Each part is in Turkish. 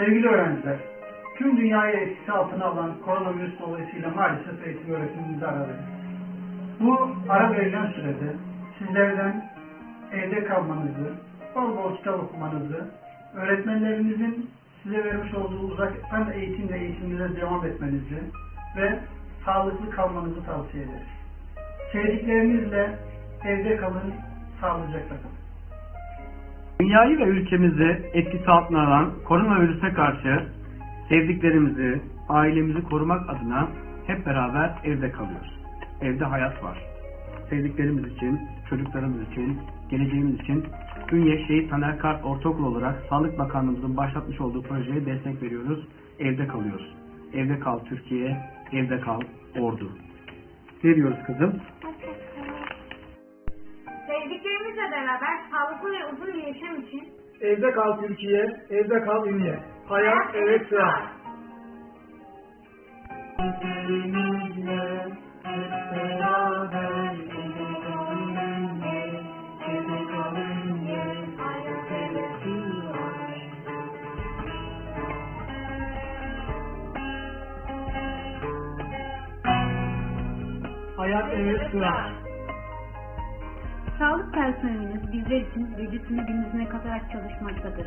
Sevgili öğrenciler, tüm dünyayı etkisi altına alan koronavirüs dolayısıyla maalesef eğitim öğretimimizi ara. Bu ara verilen sürede sizlerden evde kalmanızı, bol bol kitap okumanızı, öğretmenlerinizin size vermiş olduğu uzaktan eğitimle eğitiminize devam etmenizi ve sağlıklı kalmanızı tavsiye ederiz. Sevdiklerinizle evde kalın, sağlıcakla kalın. Dünyayı ve ülkemizi etkisi altına alan koronavirüse karşı sevdiklerimizi, ailemizi korumak adına hep beraber evde kalıyoruz. Evde hayat var. Sevdiklerimiz için, çocuklarımız için, geleceğimiz için Ünye Şehit Taner Kart Ortaokul olarak Sağlık Bakanlığımızın başlatmış olduğu projeye destek veriyoruz. Evde kalıyoruz. Evde kal Türkiye, evde kal Ordu. Ne kızım? Sevdiklerimizle beraber sağlıklı ve uzun bir yaşam için Evde kal Türkiye, evde kal Ünye. Hayat evet sığar. Hayat evet sığar. Sağlık personelimiz bizler için gücüsünü gündüzüne katarak çalışmaktadır.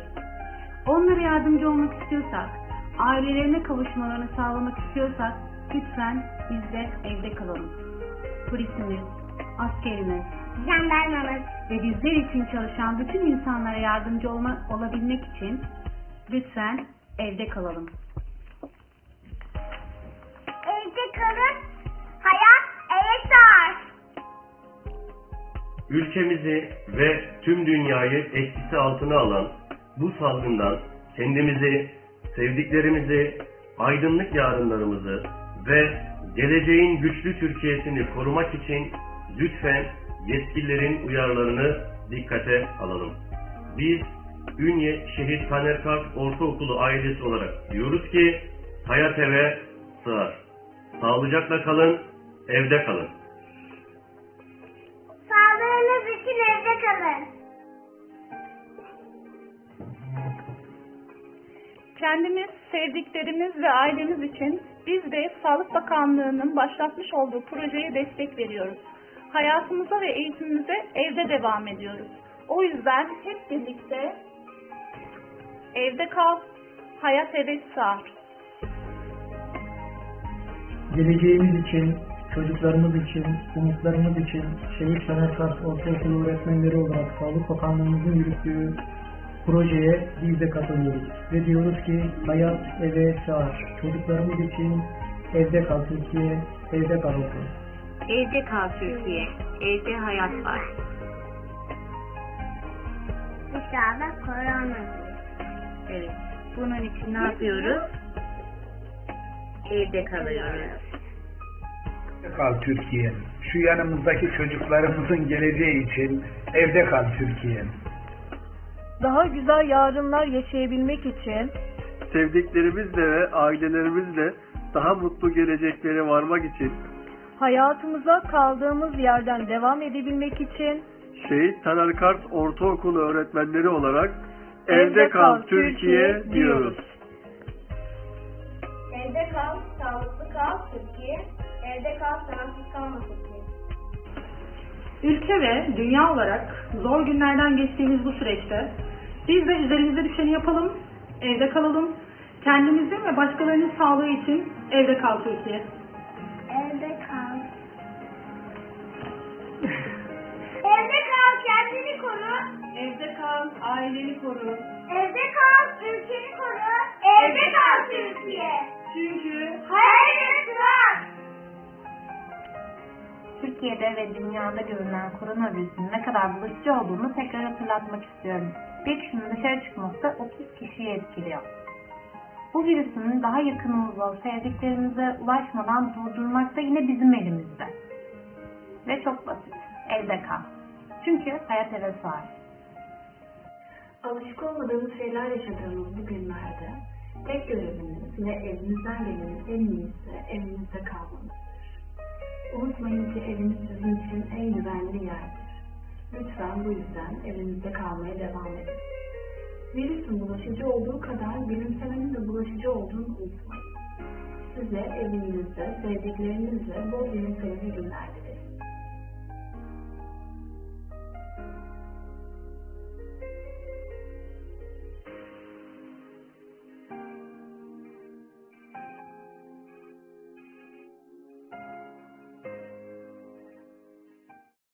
Onlara yardımcı olmak istiyorsak, ailelerine kavuşmalarını sağlamak istiyorsak lütfen biz de evde kalalım. Polisimiz, askerimiz jandarmamız ve bizler için çalışan bütün insanlara yardımcı olma, olabilmek için lütfen evde kalalım. evde kalın, ülkemizi ve tüm dünyayı etkisi altına alan bu salgından kendimizi, sevdiklerimizi, aydınlık yarınlarımızı ve geleceğin güçlü Türkiye'sini korumak için lütfen yetkililerin uyarılarını dikkate alalım. Biz Ünye Şehit Taner Kart Ortaokulu ailesi olarak diyoruz ki hayat eve sığar. Sağlıcakla kalın, evde kalın. Kendimiz, sevdiklerimiz ve ailemiz için biz de Sağlık Bakanlığı'nın başlatmış olduğu projeye destek veriyoruz. Hayatımıza ve eğitimimize evde devam ediyoruz. O yüzden hep birlikte evde kal, hayat evet sağ. Geleceğimiz için, çocuklarımız için, umutlarımız için Şehit Taner Kars Ortaokulu öğretmenleri olarak Sağlık Bakanlığımızın yürüttüğü projeye biz de katılıyoruz. Ve diyoruz ki hayat eve sığar. Çocuklarımız için evde kal Türkiye, evde kal okul. Evde kal Türkiye, evde hayat var. Dışarıda korona. Evet. Bunun için ne yapıyoruz? Evde kalıyoruz. Evde kal Türkiye. Şu yanımızdaki çocuklarımızın geleceği için evde kal Türkiye. Daha güzel yarınlar yaşayabilmek için Sevdiklerimizle ve ailelerimizle daha mutlu geleceklere varmak için hayatımıza kaldığımız yerden devam edebilmek için Şehit Taner Kart Ortaokulu öğretmenleri olarak Evde Kal Türkiye diyoruz. Evde kal, sağlıklı kal Türkiye. Evde kal, sağlıksız kalma Türkiye. Ülke ve dünya olarak zor günlerden geçtiğimiz bu süreçte biz de üzerimize düşeni yapalım, evde kalalım. Kendimizin ve başkalarının sağlığı için evde kal Türkiye. Evde kal. Evde kal, kendini koru. Evde kal, aileni koru. Evde kal, ülkeni koru. Evde kal Türkiye. Çünkü Hayat var. Türkiye'de ve dünyada görülen koronavirüsün ne kadar bulaşıcı olduğunu tekrar hatırlatmak istiyorum. Bir kişinin dışarı çıkması 30 kişiyi etkiliyor. Bu virüsün daha yakınımıza, sevdiklerimize ulaşmadan durdurmak da yine bizim elimizde. Ve çok basit. Evde kal. Çünkü hayat eve sığar. Alışık olmadığımız şeyler yaşadığımız bu günlerde tek görevimiz ve elimizden gelenin en iyisi evimizde kalmamızdır. Unutmayın ki eviniz sizin için en güvenli yerdir. Lütfen bu yüzden evinizde kalmaya devam edin. Virüsün bulaşıcı olduğu kadar gülümsemenin bulaşıcı olduğunu unutmayın. Size evinizde, sevdiklerinizle bol bilimsel günler dileriz.